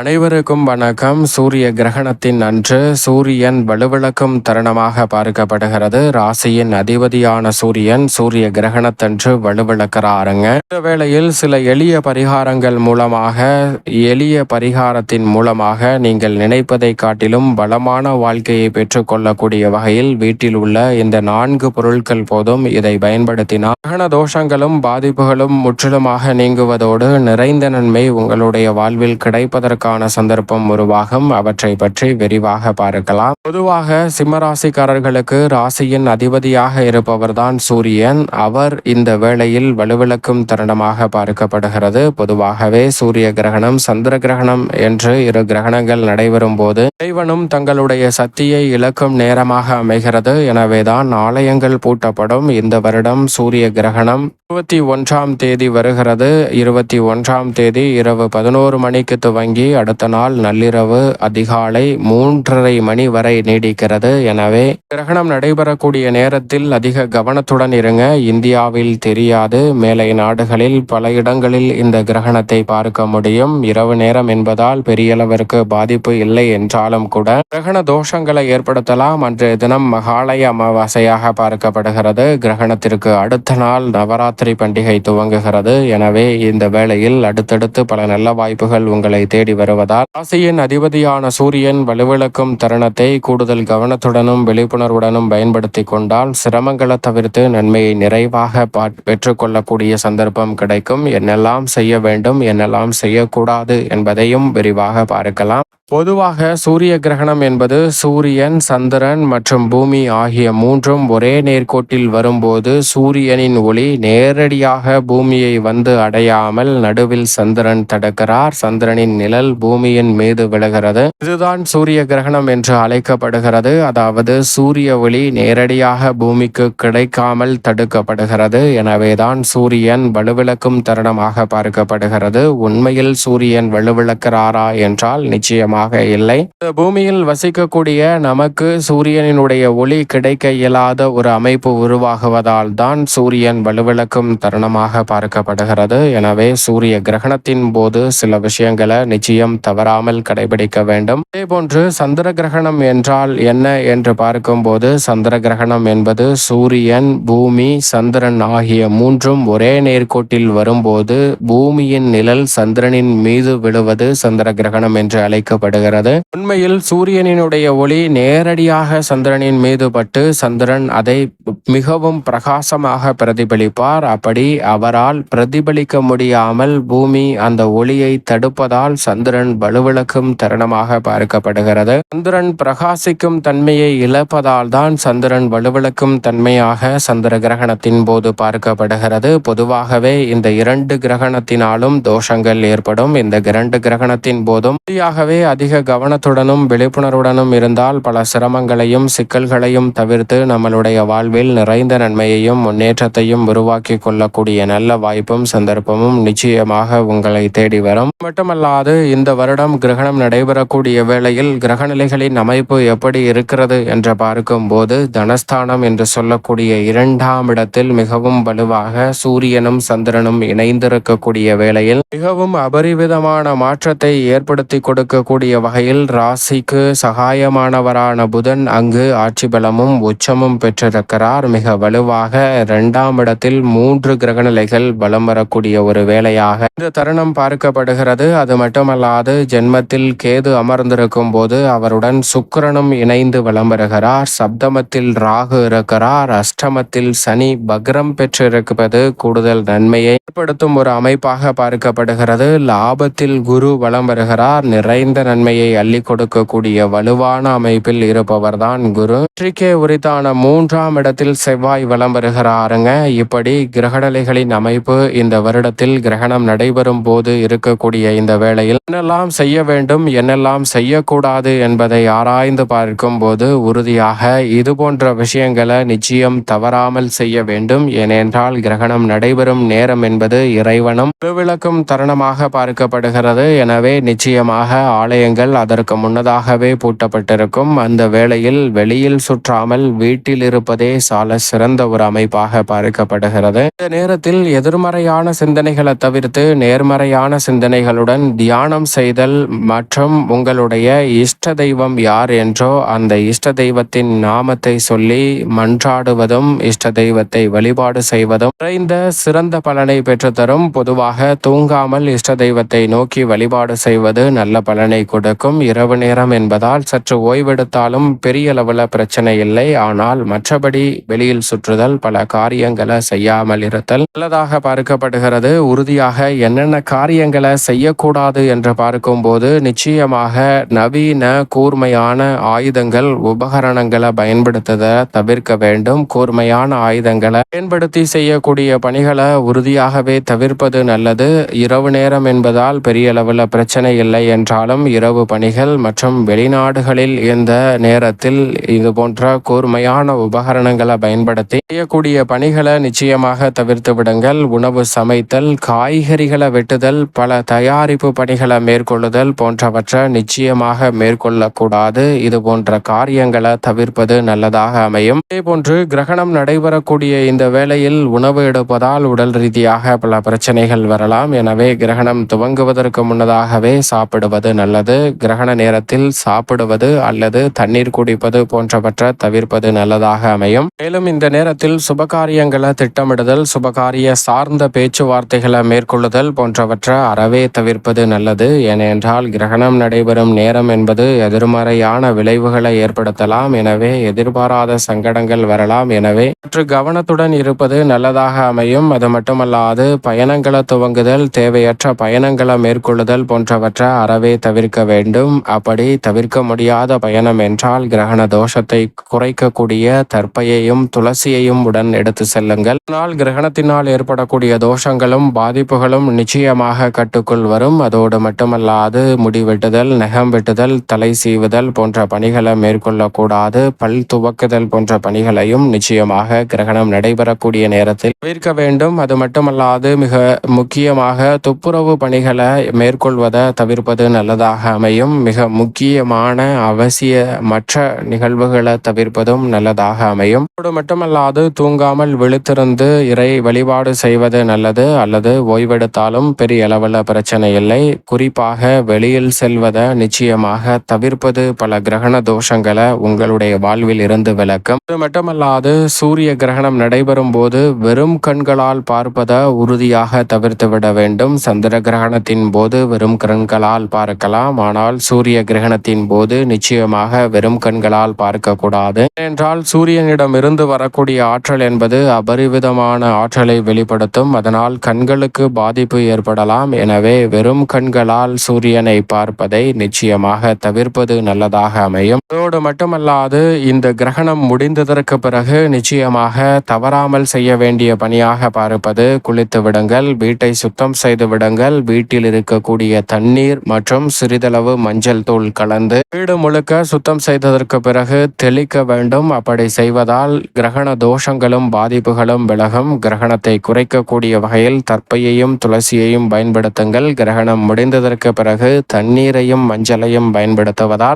அனைவருக்கும் வணக்கம். சூரிய கிரகணத்தின் அன்று சூரியன் வலுவிளக்கும் தருணமாக பார்க்கப்படுகிறது. ராசியின் அதிபதியான சூரியன் சூரிய கிரகணத்தன்று வலுவிளக்கிறாருங்க. இந்த வேளையில் சில எளிய பரிகாரங்கள் மூலமாக எளிய பரிகாரத்தின் மூலமாக நீங்கள் நினைப்பதை காட்டிலும் பலமான வாழ்க்கையை பெற்றுக்கொள்ளக்கூடிய வகையில் வீட்டில் உள்ள இந்த நான்கு பொருட்கள் போதும் இதை பயன்படுத்தினால் கிரகண தோஷங்களும் பாதிப்புகளும் முற்றிலுமாக நீங்குவதோடு நிறைந்த நன்மை உங்களுடைய வாழ்வில் கிடைப்பதற்கு அதற்கான சந்தர்ப்பம் உருவாகும் அவற்றை பற்றி விரிவாக பார்க்கலாம். பொதுவாக சிம்மராசிக்காரர்களுக்கு ராசியின் அதிபதியாக இருப்பவர்தான் சூரியன். அவர் இந்த வேளையில் வலுவிளக்கும் தருணமாக பார்க்கப்படுகிறது. பொதுவாகவே சூரிய கிரகணம் சந்திர கிரகணம் என்று இரு கிரகணங்கள் நடைபெறும் போது இறைவனும் தங்களுடைய சக்தியை இழக்கும் நேரமாக அமைகிறது. எனவேதான் ஆலயங்கள் பூட்டப்படும். இந்த வருடம் சூரிய கிரகணம் இருபத்தி ஒன்றாம் தேதி வருகிறது. இருபத்தி ஒன்றாம் தேதி இரவு பதினோரு மணிக்கு துவங்கி அடுத்த நாள் நள்ளிரவு அதிகாலை மூன்றரை மணி வரை நீடிக்கிறது. எனவே கிரகணம் நடைபெறக்கூடிய நேரத்தில் அதிக கவனத்துடன் இருங்க. இந்தியாவில் தெரியாது. மேலை நாடுகளில் பல இடங்களில் இந்த கிரகணத்தை பார்க்க முடியும். இரவு நேரம் என்பதால் பெரியளவிற்கு பாதிப்பு இல்லை என்றாலும் கூட கிரகண தோஷங்களை ஏற்படுத்தலாம். அன்றைய தினம் மகாலய அமாவாசையாக பார்க்கப்படுகிறது. கிரகணத்திற்கு அடுத்த நாள் நவராத்திரி பண்டிகை துவங்குகிறது. எனவே இந்த வேளையில் அடுத்தடுத்து பல நல்ல வாய்ப்புகள் உங்களை தேடி வருவதால் ராசியின் அதிபதியான சூரியன் வலுவிழக்கும் தருணத்தை கூடுதல் கவனத்துடனும் விழிப்புணர்வுடனும் பயன்படுத்தி கொண்டால் சிரமங்களை தவிர்த்து நன்மையை நிறைவாக பெற்றுக்கொள்ளக்கூடிய சந்தர்ப்பம் கிடைக்கும். என்னெல்லாம் செய்ய வேண்டும் என்னெல்லாம் செய்யக்கூடாது என்பதையும் விரிவாக பார்க்கலாம். பொதுவாக சூரிய கிரகணம் என்பது சூரியன் சந்திரன் மற்றும் பூமி ஆகிய மூன்றும் ஒரே நேர்கோட்டில் வரும்போது சூரியனின் ஒளி நேரடியாக பூமியை வந்து அடையாமல் நடுவில் சந்திரன் தடுக்கிறார். சந்திரனின் நிழல் பூமியின் மீது விழுகிறது. இதுதான் சூரிய கிரகணம் என்று அழைக்கப்படுகிறது. அதாவது சூரிய ஒளி நேரடியாக பூமிக்கு கிடைக்காமல் தடுக்கப்படுகிறது. எனவேதான் சூரியன் வலுவிளக்கும் தருணமாக பார்க்கப்படுகிறது. உண்மையில் சூரியன் வலுவிளக்கிறாரா என்றால் நிச்சயமாக நிச்சயமாக இல்லை. பூமியில் வசிக்கக்கூடிய நமக்கு சூரியனினுடைய ஒளி கிடைக்க இயலாத ஒரு அமைப்பு உருவாகுவதால் தான் சூரியன் வலுவிளக்கும் தருணமாக பார்க்கப்படுகிறது. எனவே சூரிய கிரகணத்தின் போது சில விஷயங்களை நிச்சயம் தவறாமல் கடைபிடிக்க வேண்டும். அதே போன்று சந்திர கிரகணம் என்றால் என்ன என்று பார்க்கும்போது சந்திர கிரகணம் என்பது சூரியன் பூமி சந்திரன் ஆகிய மூன்றும் ஒரே நேர்கோட்டில் வரும்போது பூமியின் நிழல் சந்திரனின் மீது விழுவது சந்திர கிரகணம் என்று அழைக்கப்படும் காணப்படுகிறது. உண்மையில் சூரியனினுடைய ஒளி நேரடியாக சந்திரனின் மீது பட்டு சந்திரன் அதை மிகவும் பிரகாசமாக பிரதிபலிப்பார். அப்படி அவரால் பிரதிபலிக்க முடியாமல் பூமி அந்த ஒளியை தடுப்பதால் சந்திரன் வலுவிளக்கும் தருணமாக பார்க்கப்படுகிறது. சந்திரன் பிரகாசிக்கும் தன்மையை இழப்பதால் தான் சந்திரன் வலுவிளக்கும் தன்மையாக சந்திர கிரகணத்தின் போது பார்க்கப்படுகிறது. பொதுவாகவே இந்த இரண்டு கிரகணத்தினாலும் தோஷங்கள் ஏற்படும். இந்த இரண்டு கிரகணத்தின் போதும் அதிக கவனத்துடனும் விழிப்புணர்வுடனும் இருந்தால் பல சிரமங்களையும் சிக்கல்களையும் தவிர்த்து நம்மளுடைய வாழ்வில் நிறைந்த நன்மையையும் முன்னேற்றத்தையும் உருவாக்கி கொள்ளக்கூடிய நல்ல வாய்ப்பும் சந்தர்ப்பமும் நிச்சயமாக உங்களை தேடி வரும். மட்டுமல்லாது இந்த வருடம் கிரகணம் நடைபெறக்கூடிய வேளையில் கிரகநிலைகளின் அமைப்பு எப்படி இருக்கிறது என்று பார்க்கும் போது தனஸ்தானம் என்று சொல்லக்கூடிய இரண்டாம் இடத்தில் மிகவும் வலுவாக சூரியனும் சந்திரனும் இணைந்திருக்கக்கூடிய வேளையில் மிகவும் அபரிவிதமான மாற்றத்தை ஏற்படுத்தி கொடுக்கக்கூடிய கூடிய வகையில் ராசிக்கு சகாயமானவரான புதன் அங்கு ஆட்சி பலமும் உச்சமும் பெற்றிருக்கிறார். மிக வலுவாக இரண்டாம் இடத்தில் மூன்று கிரகநிலைகள் பலம் வரக்கூடிய ஒரு வேலையாக இந்த தருணம் பார்க்கப்படுகிறது. அது மட்டுமல்லாது ஜென்மத்தில் கேது அமர்ந்திருக்கும் போது அவருடன் சுக்கரனும் இணைந்து வலம் வருகிறார். சப்தமத்தில் ராகு இருக்கிறார். அஷ்டமத்தில் சனி பக்ரம் பெற்றிருப்பது கூடுதல் நன்மையை ஏற்படுத்தும் ஒரு அமைப்பாக பார்க்கப்படுகிறது. லாபத்தில் குரு வலம் வருகிறார். நிறைந்த நன்மையை அள்ளி கொடுக்கக்கூடிய வலுவான அமைப்பில் இருப்பவர்தான் குரு. வெற்றிக்கே உரித்தான மூன்றாம் இடத்தில் செவ்வாய் வலம் வருகிறாருங்க. இப்படி கிரகடலைகளின் அமைப்பு இந்த வருடத்தில் கிரகணம் நடைபெறும் போது இருக்கக்கூடிய இந்த வேளையில் என்னெல்லாம் செய்ய வேண்டும் என்னெல்லாம் செய்யக்கூடாது என்பதை ஆராய்ந்து பார்க்கும் போது உறுதியாக இது போன்ற விஷயங்களை நிச்சயம் தவறாமல் செய்ய வேண்டும். ஏனென்றால் கிரகணம் நடைபெறும் நேரம் என்பது இறைவனும் விளக்கும் தருணமாக பார்க்கப்படுகிறது. எனவே நிச்சயமாக ஆலய ஆலயங்கள் அதற்கு முன்னதாகவே பூட்டப்பட்டிருக்கும். அந்த வேளையில் வெளியில் சுற்றாமல் வீட்டில் இருப்பதே சால சிறந்த ஒரு அமைப்பாக பார்க்கப்படுகிறது. இந்த நேரத்தில் எதிர்மறையான சிந்தனைகளை தவிர்த்து நேர்மறையான சிந்தனைகளுடன் தியானம் செய்தல் மற்றும் உங்களுடைய இஷ்ட தெய்வம் யார் என்றோ அந்த இஷ்ட தெய்வத்தின் நாமத்தை சொல்லி மன்றாடுவதும் இஷ்ட தெய்வத்தை வழிபாடு செய்வதும் குறைந்த சிறந்த பலனை பெற்றுத்தரும். பொதுவாக தூங்காமல் இஷ்ட தெய்வத்தை நோக்கி வழிபாடு செய்வது நல்ல பலனை கொடுக்கும் இரவு நேரம் என்பதால் சற்று ஓய்வெடுத்தாலும் பெரிய அளவில் பிரச்சனை இல்லை. ஆனால் மற்றபடி வெளியில் சுற்றுதல் பல காரியங்களை செய்யாமல் இருத்தல் நல்லதாக பார்க்கப்படுகிறது. உறுதியாக என்னென்ன காரியங்களை செய்யக்கூடாது என்று பார்க்கும்போது நிச்சயமாக நவீன கூர்மையான ஆயுதங்கள் உபகரணங்களை பயன்படுத்துவதை தவிர்க்க வேண்டும். கூர்மையான ஆயுதங்களை பயன்படுத்தி செய்யக்கூடிய பணிகளை உறுதியாகவே தவிர்ப்பது நல்லது. இரவு நேரம் என்பதால் பெரிய அளவில் பிரச்சனை இல்லை என்றாலும் இரவு பணிகள் மற்றும் வெளிநாடுகளில் இந்த நேரத்தில் இது போன்ற கூர்மையான உபகரணங்களை பயன்படுத்தி செய்யக்கூடிய பணிகளை நிச்சயமாக தவிர்த்து விடுங்கள். உணவு சமைத்தல் காய்கறிகளை வெட்டுதல் பல தயாரிப்பு பணிகளை மேற்கொள்ளுதல் போன்றவற்றை நிச்சயமாக மேற்கொள்ளக்கூடாது. இது போன்ற காரியங்களை தவிர்ப்பது நல்லதாக அமையும். இதேபோன்று கிரகணம் நடைபெறக்கூடிய இந்த வேளையில் உணவு எடுப்பதால் உடல் ரீதியாக பல பிரச்சனைகள் வரலாம். எனவே கிரகணம் துவங்குவதற்கு முன்னதாகவே சாப்பிடுவது நல்லது. கிரகண நேரத்தில் சாப்பிடுவது அல்லது தண்ணீர் குடிப்பது போன்றவற்றை தவிர்ப்பது நல்லதாக அமையும். மேலும் இந்த நேரத்தில் சுபகாரியங்களை திட்டமிடுதல் சுபகாரிய சார்ந்த பேச்சுவார்த்தைகளை மேற்கொள்ளுதல் போன்றவற்றை அறவே தவிர்ப்பது நல்லது. ஏனென்றால் கிரகணம் நடைபெறும் நேரம் என்பது எதிர்மறையான விளைவுகளை ஏற்படுத்தலாம். எனவே எதிர்பாராத சங்கடங்கள் வரலாம். எனவே சற்று கவனத்துடன் இருப்பது நல்லதாக அமையும். அது மட்டுமல்லாது பயணங்களை துவங்குதல் தேவையற்ற பயணங்களை மேற்கொள்ளுதல் போன்றவற்றை அறவே தவிர்க்க இருக்க வேண்டும். அப்படி தவிர்க்க முடியாத பயணம் என்றால் கிரகண தோஷத்தை குறைக்கக்கூடிய தற்பையையும் துளசியையும் உடன் எடுத்து செல்லுங்கள். ஆனால் கிரகணத்தினால் ஏற்படக்கூடிய தோஷங்களும் பாதிப்புகளும் நிச்சயமாக கட்டுக்குள் வரும். அதோடு மட்டுமல்லாது முடி வெட்டுதல் நகம் வெட்டுதல் தலை சீவுதல் போன்ற பணிகளை மேற்கொள்ளக்கூடாது. பல் துவக்குதல் போன்ற பணிகளையும் நிச்சயமாக கிரகணம் நடைபெறக்கூடிய நேரத்தில் தவிர்க்க வேண்டும். அது மட்டுமல்லாது மிக முக்கியமாக துப்புரவு பணிகளை மேற்கொள்வதை தவிர்ப்பது நல்லதாக அமையும் மிக முக்கியமான அவசிய மற்ற நிகழ்வுகளை தவிர்ப்பதும் நல்லதாக அமையும் அதோடு மட்டுமல்லாது தூங்காமல் விழித்திருந்து இறை வழிபாடு செய்வது நல்லது அல்லது ஓய்வெடுத்தாலும் பெரிய அளவில் பிரச்சனை இல்லை. குறிப்பாக வெளியில் செல்வதை நிச்சயமாக தவிர்ப்பது பல கிரகண தோஷங்களை உங்களுடைய வாழ்வில் இருந்து விளக்கும் அது மட்டுமல்லாது சூரிய கிரகணம் நடைபெறும் போது வெறும் கண்களால் பார்ப்பதை உறுதியாக தவிர்த்து விட வேண்டும். சந்திர கிரகணத்தின் போது வெறும் கண்களால் பார்க்கலாம். ஆனால் சூரிய கிரகணத்தின் போது நிச்சயமாக வெறும் கண்களால் பார்க்கக்கூடாது. என்றால் ஏனென்றால் சூரியனிடம் இருந்து வரக்கூடிய ஆற்றல் என்பது அபரிவிதமான ஆற்றலை வெளிப்படுத்தும். அதனால் கண்களுக்கு பாதிப்பு ஏற்படலாம். எனவே வெறும் கண்களால் சூரியனை பார்ப்பதை நிச்சயமாக தவிர்ப்பது நல்லதாக அமையும். அதோடு மட்டுமல்லாது இந்த கிரகணம் முடிந்ததற்கு பிறகு நிச்சயமாக தவறாமல் செய்ய வேண்டிய பணியாக பார்ப்பது குளித்து விடுங்கள் வீட்டை சுத்தம் செய்து விடுங்கள் வீட்டில் இருக்கக்கூடிய தண்ணீர் மற்றும் சிறிதளவு மஞ்சள் தூள் கலந்து வீடு முழுக்க சுத்தம் செய்ததற்கு பிறகு தெளிக்க வேண்டும். அப்படி செய்வதால் கிரகண தோஷங்களும் பாதிப்புகளும் விலகும். கிரகணத்தை குறைக்கக்கூடிய வகையில் தற்பையையும் துளசியையும் பயன்படுத்துங்கள். கிரகணம் முடிந்ததற்கு பிறகு தண்ணீரையும் மஞ்சளையும் பயன்படுத்துவதால்